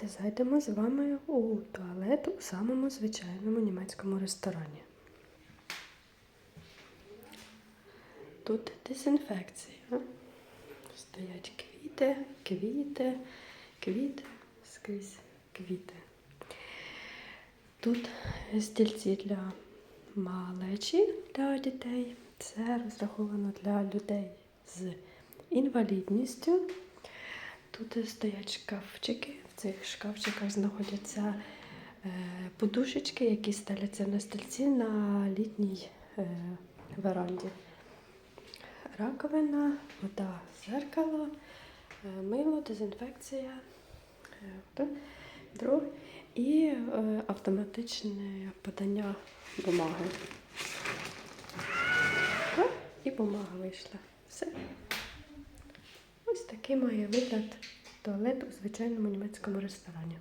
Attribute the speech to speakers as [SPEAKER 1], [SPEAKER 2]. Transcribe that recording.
[SPEAKER 1] Давайте зайдемо з вами у туалет у самому звичайному німецькому ресторані. Тут дезінфекція. Стоять квіти, квіти, квіти, скрізь квіти. Тут стільці для малечі для дітей. Це розраховано для людей з інвалідністю. Тут стоять шкафчики. Цих шкафчиках знаходяться е, подушечки, які ставляться на стільці на літній е, веранді. Раковина, вода, зеркало, е, мило, дезінфекція, друг і автоматичне подання бумаги. І бумага вийшла. Все. Ось такий має вигляд туалет у звичайному німецькому ресторані.